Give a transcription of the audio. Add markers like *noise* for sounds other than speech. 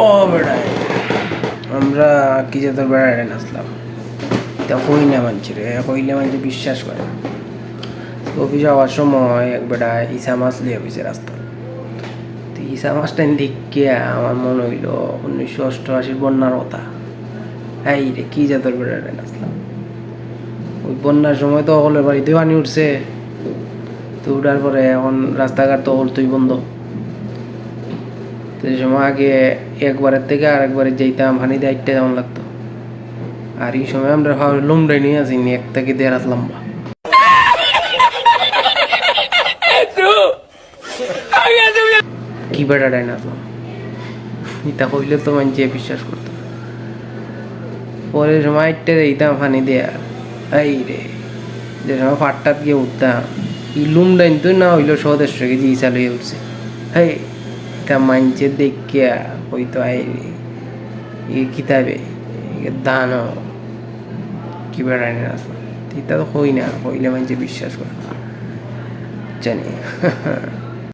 ও বেড়ায়। আমরা কি যে তোর বেড়ায় নাচলাম। তা কই না মানছি রে কইলে মানছি বিশ্বাস করে। অফিসে যাওয়ার সময় এক বেড়ায় ইসা মাছ লিয়ে অফিসে রাস্তা তো ইসা মাছটা দেখে আমার মনে হইল, উনিশশো অষ্টআশির বন্যার কথা। এই রে, কি যে তোর বেড়ায় নাচলাম। ওই বন্যার সময় তো সকলের বাড়িতে পানি উঠছে। তো উঠার পরে এখন রাস্তাঘাট তো তুই বন্ধ। সময় আগে একবারের থেকে আরেকবারে যেতাম হানি দায়িত্বে যেমন লাগতো। আর এই সময় আমরা লুমডাই নিয়ে আসিনি, এক থেকে দেড় হাত লম্বা। কি বেটা ডাই নাচলাম ইতা কইলে তো মানছে বিশ্বাস করতো। পরে সময় আইটে দিতাম ফানি দেয়া। এই রে, যে সময় ফাটটাত গিয়ে উঠতাম। ই লুমডাইন তো না হইল সদস্য কেজি ইসা লইয়ে উঠছে। হেই এটা মানছে দেখিয়া ওই তো আই রে এ কিতাবে দান কি বেড়ানি না এটা তো হই না, হইলে মানছে বিশ্বাস করে। জানি। *laughs*